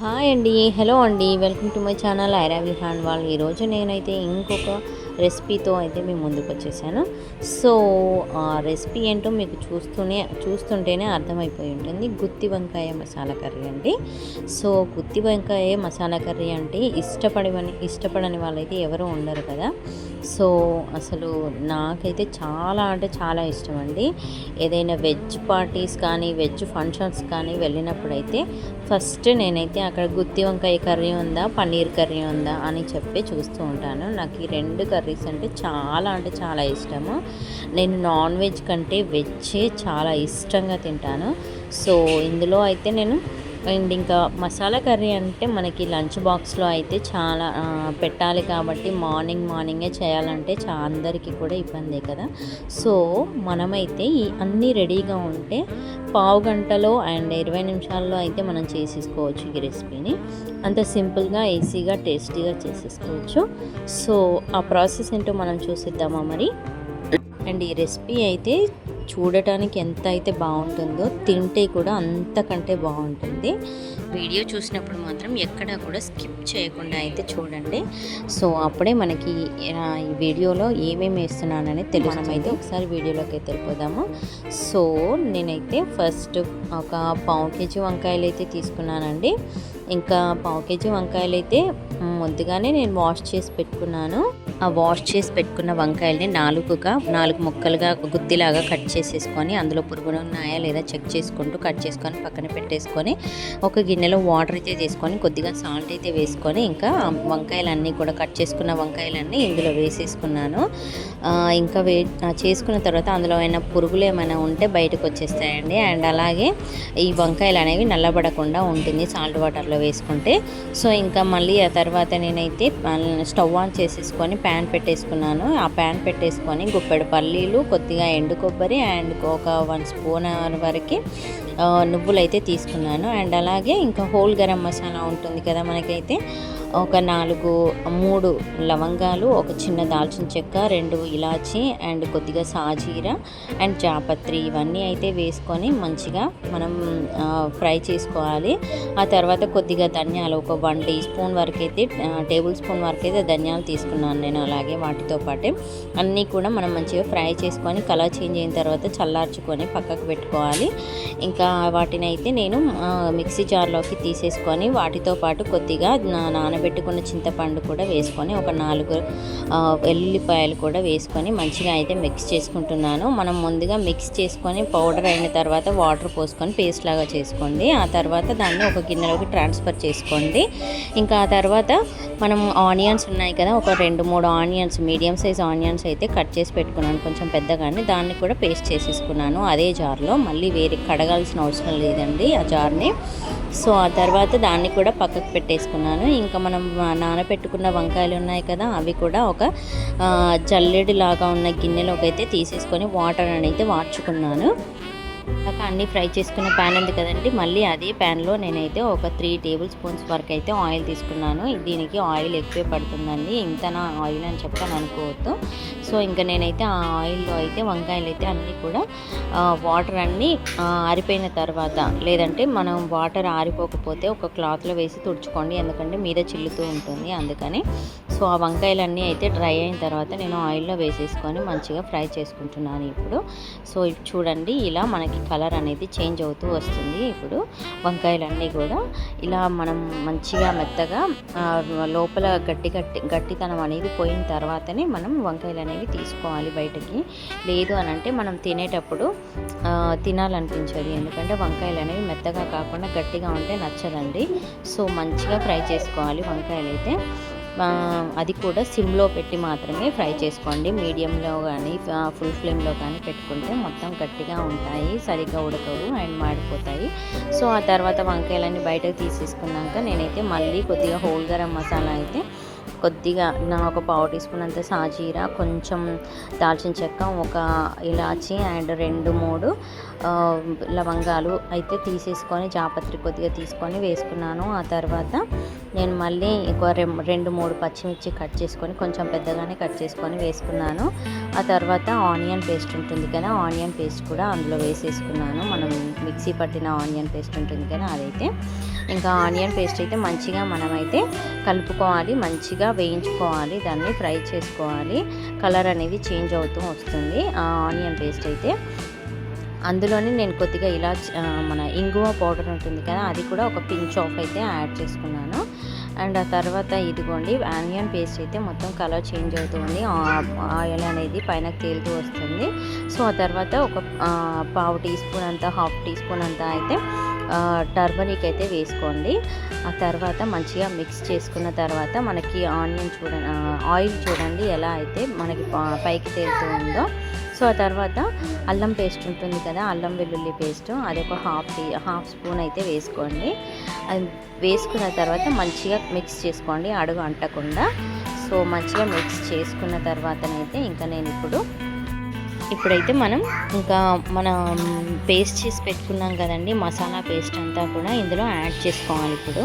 Hi అండి hello అండి. Welcome to my channel Aira Vihaan వాళ్ళు ఈరోజు నేనైతే ఇంకొక రెసిపీతో అయితే మేము ముందుకు వచ్చేసాను. సో ఆ రెసిపీ ఏంటో మీకు చూస్తూనే చూస్తుంటేనే అర్థమైపోయి ఉంటుంది. గుత్తి వంకాయ మసాలా కర్రీ అండి. సో గుత్తి వంకాయ మసాలా కర్రీ అంటే ఇష్టపడని ఇష్టపడని వాళ్ళైతే ఎవరు ఉండరు కదా. సో అసలు నాకైతే చాలా అంటే చాలా ఇష్టం అండి. ఏదైనా వెజ్ పార్టీస్ కానీ వెజ్ ఫంక్షన్స్ కానీ వెళ్ళినప్పుడైతే ఫస్ట్ నేనైతే అక్కడ గుత్తి వంకాయ కర్రీ ఉందా పన్నీర్ కర్రీ ఉందా అని చెప్పి చూస్తూ ఉంటాను. నాకు ఈ రెండు కర్రీ కర్రీస్ అంటే చాలా అంటే చాలా ఇష్టము. నేను నాన్ వెజ్ కంటే వెజ్జే చాలా ఇష్టంగా తింటాను. సో ఇందులో అయితే నేను అండ్ ఇంకా మసాలా కర్రీ అంటే మనకి లంచ్ బాక్స్లో అయితే చాలా పెట్టాలి కాబట్టి మార్నింగ్ మార్నింగే చేయాలంటే చా అందరికీ కూడా ఇబ్బందే కదా. సో మనమైతే ఈ అన్నీ రెడీగా ఉంటే పావు గంటలో అండ్ ఇరవై నిమిషాల్లో అయితే మనం చేసేసుకోవచ్చు ఈ రెసిపీని. అంత సింపుల్గా ఈజీగా టేస్టీగా చేసేసుకోవచ్చు. సో ఆ ప్రాసెస్ ఏంటో మనం చూసిద్దామా మరి? అండ్ ఈ రెసిపీ అయితే చూడటానికి ఎంత అయితే బాగుంటుందో తింటే కూడా అంతకంటే బాగుంటుంది. వీడియో చూసినప్పుడు మాత్రం ఎక్కడా కూడా స్కిప్ చేయకుండా అయితే చూడండి. సో అప్పుడే మనకి ఈ వీడియోలో ఏమేమి వేస్తున్నానని తెలుసు ఒకసారి వీడియోలోకి అయితే వెళ్ళిపోదాము. సో నేనైతే ఫస్ట్ ఒక పావు కేజీ వంకాయలు అయితే తీసుకున్నానండి. ఇంకా పావు కేజీ వంకాయలు అయితే ముందుగానే నేను వాష్ చేసి పెట్టుకున్నాను. ఆ వాష్ చేసి పెట్టుకున్న వంకాయల్ని నాలుగుగా నాలుగు ముక్కలుగా గుత్తిలాగా కట్ చేసేసుకొని అందులో పురుగులు ఉన్నాయా లేదా చెక్ చేసుకుంటూ కట్ చేసుకొని పక్కన పెట్టేసుకొని ఒక గిన్నెలో వాటర్ అయితే తీసుకొని కొద్దిగా సాల్ట్ అయితే వేసుకొని ఇంకా వంకాయలన్నీ కూడా కట్ చేసుకున్న వంకాయలన్నీ ఇందులో వేసేసుకున్నాను. ఇంకా వే చేసుకున్న తర్వాత అందులో అయినా పురుగులు ఏమైనా ఉంటే బయటకు వచ్చేస్తాయండి. అండ్ అలాగే ఈ వంకాయలు అనేవి నల్లబడకుండా ఉంటుంది సాల్ట్ వాటర్లో వేసుకుంటే. సో ఇంకా మళ్ళీ ఆ తర్వాత నేనైతే స్టవ్ ఆన్ చేసేసుకొని ప్యాన్ పెట్టేసుకున్నాను. ఆ ప్యాన్ పెట్టేసుకొని గుప్పెడు పల్లీలు కొద్దిగా ఎండు కొబ్బరి అండ్ ఒక వన్ స్పూన్ వరకు ఆ, నువ్వులు అయితే తీసుకున్నాను. అండ్ అలాగే ఇంకా హోల్ గరం మసాలా ఉంటుంది కదా మనకైతే. ఒక నాలుగు మూడు లవంగాలు ఒక చిన్న దాల్చిన చెక్క రెండు ఇలాచి అండ్ కొద్దిగా సాజీర అండ్ జాపత్రి ఇవన్నీ అయితే వేసుకొని మంచిగా మనం ఫ్రై చేసుకోవాలి. ఆ తర్వాత కొద్దిగా ధనియాలు ఒక వన్ టీ స్పూన్ వరకు అయితే టేబుల్ స్పూన్ వరకు అయితే ధనియాలు తీసుకున్నాను నేను అలాగే వాటితో పాటే. అన్నీ కూడా మనం మంచిగా ఫ్రై చేసుకొని కలర్ చేంజ్ అయిన తర్వాత చల్లార్చుకొని పక్కకు పెట్టుకోవాలి. ఇంకా వాటిని అయితే నేను మిక్సీ జార్లోకి తీసేసుకొని వాటితో పాటు కొద్దిగా నాన నానబెట్టుకున్న చింతపండు కూడా వేసుకొని ఒక నాలుగు ఆ, వెల్లుల్లిపాయలు కూడా వేసుకొని మంచిగా అయితే మిక్స్ చేసుకుంటున్నాను. మనం ముందుగా మిక్స్ చేసుకొని పౌడర్ అయిన తర్వాత వాటర్ పోసుకొని పేస్ట్ లాగా చేసుకోండి. ఆ తర్వాత దాన్ని ఒక గిన్నెలోకి ట్రాన్స్ఫర్ చేసుకోండి. ఇంకా ఆ తర్వాత మనం ఆనియన్స్ ఉన్నాయి కదా ఒక రెండు మూడు ఆనియన్స్ మీడియం సైజ్ ఆనియన్స్ అయితే కట్ చేసి పెట్టుకున్నాను. కొంచెం పెద్దగానే దాన్ని కూడా పేస్ట్ చేసేసుకున్నాను. అదే జార్లో మళ్ళీ వేరే కడగాల్సిన అవసరం లేదండి. ఆ జార్ని సో ఆ తర్వాత దాన్ని కూడా పక్కకు పెట్టేసుకున్నాను. ఇంకా మనం నానబెట్టుకున్న వంకాయలు ఉన్నాయి కదా అవి కూడా ఒక ఆ, జల్లెడి లాగా ఉన్న గిన్నెలోకి అయితే తీసేసుకొని వాటర్ అనేది అయితే వార్చుకున్నాను ఇందాక అన్నీ ఫ్రై చేసుకున్న ప్యాన్ ఉంది కదండి మళ్ళీ అదే ప్యాన్లో నేనైతే ఒక త్రీ టేబుల్ స్పూన్స్ వరకు అయితే ఆయిల్ తీసుకున్నాను. దీనికి ఆయిల్ ఎక్కువే పడుతుందండి. ఇంతనా ఆయిల్ అని చెప్పని అనుకోవద్దు. సో ఇంకా నేనైతే ఆ ఆయిల్లో అయితే వంకాయలు అయితే అన్నీ కూడా వాటర్ అన్నీ ఆరిపోయిన తర్వాత లేదంటే మనం వాటర్ ఆరిపోకపోతే ఒక క్లాత్లో వేసి తుడుచుకోండి. ఎందుకంటే మీద చిల్లుతూ ఉంటుంది. అందుకని సో ఆ వంకాయలన్నీ అయితే డ్రై అయిన తర్వాత నేను ఆయిల్లో వేసేసుకొని మంచిగా ఫ్రై చేసుకుంటున్నాను ఇప్పుడు. సో ఇప్పుడు చూడండి ఇలా మనకి కలర్ అనేది చేంజ్ అవుతూ వస్తుంది ఇప్పుడు వంకాయలన్నీ కూడా. ఇలా మనం మంచిగా మెత్తగా లోపల గట్టి గట్టి గట్టితనం అనేది పోయిన తర్వాతనే మనం వంకాయలు అనేవి తీసుకోవాలి బయటకి. లేదు అని అంటే మనం తినేటప్పుడు తినాలనిపించదు. ఎందుకంటే వంకాయలు అనేవి మెత్తగా కాకుండా గట్టిగా ఉంటే నచ్చదండి. సో మంచిగా ఫ్రై చేసుకోవాలి వంకాయలు అయితే అది కూడా సిమ్లో పెట్టి మాత్రమే ఫ్రై చేసుకోండి. మీడియంలో కానీ ఫుల్ ఫ్లేమ్లో కానీ పెట్టుకుంటే మొత్తం గట్టిగా ఉంటాయి సరిగ్గా ఉడకవు అండ్ మాడిపోతాయి. సో ఆ తర్వాత వంకాయలన్నీ బయటకు తీసేసుకున్నాక నేనైతే మళ్ళీ కొద్దిగా హోల్ గరం మసాలా అయితే కొద్దిగా నా ఒక పావు టీ స్పూన్ అంత సాజీరా కొంచెం దాల్చిన చెక్క ఒక ఇలాచి అండ్ రెండు మూడు లవంగాలు అయితే తీసేసుకొని జాపత్రి కొద్దిగా తీసుకొని వేసుకున్నాను. ఆ తర్వాత నేను మళ్ళీ ఇంకో రెండు మూడు పచ్చిమిర్చి కట్ చేసుకొని కొంచెం పెద్దగానే కట్ చేసుకొని వేసుకున్నాను. ఆ తర్వాత ఆనియన్ పేస్ట్ ఉంటుంది కదా ఆనియన్ పేస్ట్ కూడా అందులో వేసేసుకున్నాను. మనం మిక్సీ పట్టిన ఆనియన్ పేస్ట్ ఉంటుంది కదా అదైతే. ఇంకా ఆనియన్ పేస్ట్ అయితే మంచిగా మనమైతే కలుపుకోవాలి మంచిగా వేయించుకోవాలి దాన్ని ఫ్రై చేసుకోవాలి. కలర్ అనేది చేంజ్ అవుతూ వస్తుంది ఆ ఆనియన్ పేస్ట్ అయితే. అందులోనే నేను కొద్దిగా ఇలా మన ఇంగువ పౌడర్ ఉంటుంది కదా అది కూడా ఒక పించ్ ఆఫ్ అయితే యాడ్ చేసుకున్నాను. అండ్ ఆ తర్వాత ఇదిగోండి ఆనియన్ పేస్ట్ అయితే మొత్తం కలర్ చేంజ్ అవుతుంది. ఆయిల్ అనేది పైన తేలుతూ వస్తుంది. సో ఆ తర్వాత ఒక పావు టీ స్పూన్ అంతా హాఫ్ టీ స్పూన్ అంతా అయితే టర్మరిక్ అయితే వేసుకోండి. ఆ తర్వాత మంచిగా మిక్స్ చేసుకున్న తర్వాత మనకి ఆనియన్ చూడండి ఆయిల్ చూడండి ఎలా అయితే మనకి పైకి తేలుతూ ఉందో. సో ఆ తర్వాత అల్లం పేస్ట్ ఉంటుంది కదా అల్లం వెల్లుల్లి పేస్ట్. అది ఒక హాఫ్ టీ హాఫ్ స్పూన్ అయితే వేసుకోండి. అది వేసుకున్న తర్వాత మంచిగా మిక్స్ చేసుకోండి అడుగు అంటకుండా. సో మంచిగా మిక్స్ చేసుకున్న తర్వాతనైతే ఇంకా నేను ఇప్పుడు ఇప్పుడైతే మనం ఇంకా మనం పేస్ట్ చేసి పెట్టుకున్నాం కదండి మసాలా పేస్ట్ అంతా కూడా ఇందులో యాడ్ చేసుకోవాలి ఇప్పుడు.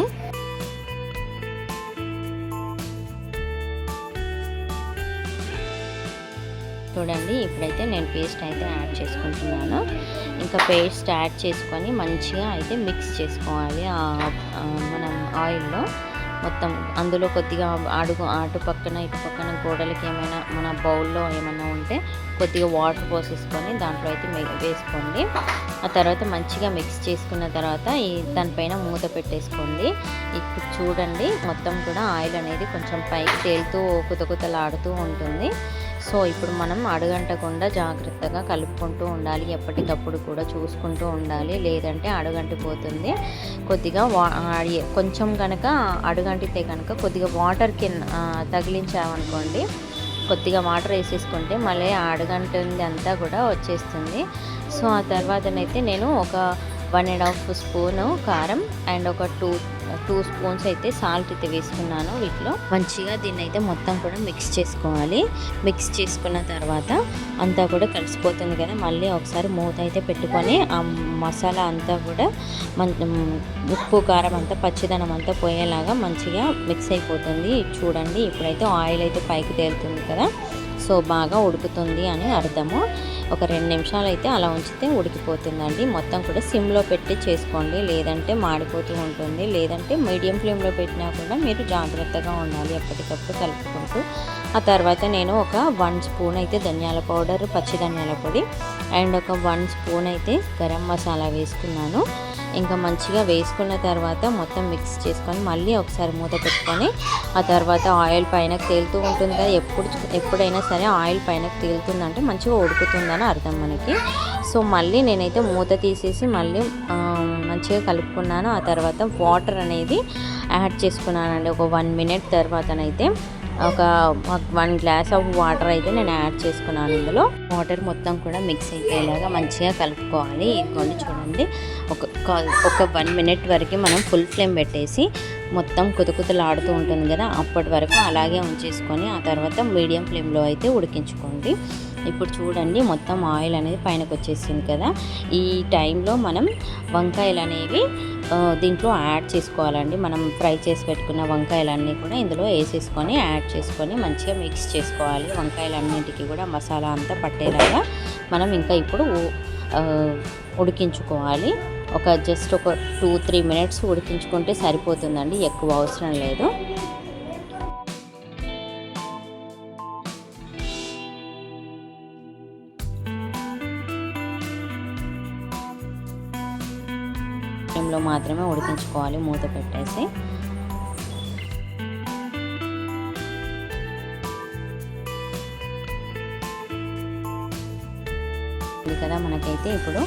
చూడండి. ఇప్పుడైతే నేను పేస్ట్ అయితే యాడ్ చేసుకుంటున్నాను. ఇంకా పేస్ట్ యాడ్ చేసుకొని మంచిగా అయితే మిక్స్ చేసుకోవాలి ఆ- మనం ఆయిల్లో. మొత్తం అందులో కొద్దిగా అడుగు అటు పక్కన ఇటు పక్కన గోడలకి ఏమైనా మన బౌల్లో ఏమైనా ఉంటే కొద్దిగా వాటర్ పోసేసుకొని దాంట్లో అయితే వేసుకోండి. ఆ తర్వాత మంచిగా మిక్స్ చేసుకున్న తర్వాత ఈ దానిపైన మూత పెట్టేసుకోండి. ఇప్పుడు చూడండి మొత్తం కూడా ఆయిల్ అనేది కొంచెం పైకి తేలుతూ కుతకుతలాడుతూ ఉంటుంది. సో ఇప్పుడు మనం అడుగంటకుండా జాగ్రత్తగా కలుపుకుంటూ ఉండాలి. ఎప్పటికప్పుడు కూడా చూసుకుంటూ ఉండాలి. లేదంటే అడుగంటిపోతుంది కొద్దిగా వా కొంచెం కనుక అడుగంటితే కనుక కొద్దిగా వాటర్ కింద తగిలించామనుకోండి కొద్దిగా వాటర్ వేసేసుకుంటే మళ్ళీ అడుగంటుంది అంతా కూడా వచ్చేస్తుంది. సో ఆ తర్వాతనైతే నేను ఒక వన్ అండ్ హాఫ్ స్పూను కారం అండ్ ఒక టూ టూ స్పూన్స్ అయితే సాల్ట్ అయితే వేసుకున్నాను వీటిలో. మంచిగా దీన్ని అయితే మొత్తం కూడా మిక్స్ చేసుకోవాలి. మిక్స్ చేసుకున్న తర్వాత అంతా కూడా కలిసిపోతుంది కదా. మళ్ళీ ఒకసారి మూత అయితే పెట్టుకొని ఆ మసాలా అంతా కూడా మన ఉప్పు కారం అంతా పచ్చిదనం అంతా పోయేలాగా మంచిగా మిక్స్ అయిపోతుంది. చూడండి ఇప్పుడైతే ఆయిల్ అయితే పైకి తేలుతుంది కదా. సో బాగా ఉడుకుతుంది అని అర్థము. ఒక రెండు నిమిషాలు అయితే అలా ఉంచితే ఉడికిపోతుందండి. మొత్తం కూడా సిమ్లో పెట్టి చేసుకోండి. లేదంటే మాడిపోతూ ఉంటుంది. లేదంటే మీడియం ఫ్లేమ్లో పెట్టినా కూడా మీరు జాగ్రత్తగా ఉండాలి ఎప్పటికప్పుడు కలుపుకుంటూ. ఆ తర్వాత నేను ఒక వన్ స్పూన్ అయితే ధనియాల పౌడర్ పచ్చి ధనియాల పొడి అండ్ ఒక వన్ స్పూన్ అయితే గరం మసాలా వేసుకున్నాను. ఇంకా మంచిగా వేసుకున్న తర్వాత మొత్తం మిక్స్ చేసుకొని మళ్ళీ ఒకసారి మూత పెట్టుకొని ఆ తర్వాత ఆయిల్ పైన తేలుతూ ఉంటుంది కదా ఎప్పుడు ఎప్పుడైనా సరే ఆయిల్ పైన తేలుతుందంటే మంచిగా ఉడుకుతుందని అర్థం మనకి. సో మళ్ళీ నేనైతే మూత తీసేసి మళ్ళీ మంచిగా కలుపుకున్నాను. ఆ తర్వాత వాటర్ అనేది యాడ్ చేసుకున్నానండి. ఒక వన్ మినిట్ తర్వాతనైతే ఒక వన్ గ్లాస్ ఆఫ్ వాటర్ అయితే నేను యాడ్ చేసుకున్నాను ఇందులో. వాటర్ మొత్తం కూడా మిక్స్ అయిపోయేలాగా మంచిగా కలుపుకోవాలి. ఇదిగోండి చూడండి. ఒక ఒక వన్ మినిట్ వరకు మనం ఫుల్ ఫ్లేమ్ పెట్టేసి మొత్తం కుతకుతలాడుతూ ఉంటుంది కదా అప్పటి వరకు అలాగే ఉంచేసుకొని ఆ తర్వాత మీడియం ఫ్లేమ్లో అయితే ఉడికించుకోండి. ఇప్పుడు చూడండి మొత్తం ఆయిల్ అనేది పైనకు వచ్చేసింది కదా. ఈ టైంలో మనం వంకాయలు అనేవి దీంట్లో యాడ్ చేసుకోవాలండి. మనం ఫ్రై చేసి పెట్టుకున్న వంకాయలన్నీ కూడా ఇందులో వేసేసుకొని యాడ్ చేసుకొని మంచిగా మిక్స్ చేసుకోవాలి. వంకాయలన్నింటికి కూడా మసాలా అంతా పట్టేలాగా మనం ఇంకా ఇప్పుడు ఉడికించుకోవాలి. ఒక జస్ట్ ఒక టూ త్రీ మినిట్స్ ఉడికించుకుంటే సరిపోతుందండి. ఎక్కువ అవసరం లేదు. టైంలో మాత్రమే ఉడికించుకోవాలి మూత పెట్టేసి. వచ్చింది కదా మనకైతే ఇప్పుడు.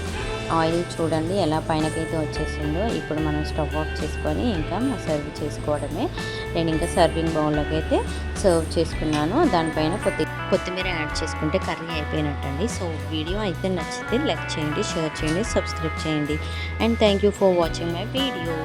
ఆయిల్ చూడండి ఎలా పైనకైతే వచ్చేసిందో ఇప్పుడు మనం స్టవ్ ఆఫ్ చేసుకొని ఇంకా సర్వ్ చేసుకోవడమే. నేను ఇంకా సర్వింగ్ బౌల్లోకి అయితే సర్వ్ చేసుకున్నాను. దానిపైన కొద్ది కొత్తిమీర యాడ్ చేసుకుంటే కర్రీ అయిపోయినట్టండి. సో వీడియో అయితే నచ్చితే లైక్ చేయండి షేర్ చేయండి సబ్స్క్రైబ్ చేయండి. And thank you for watching my video.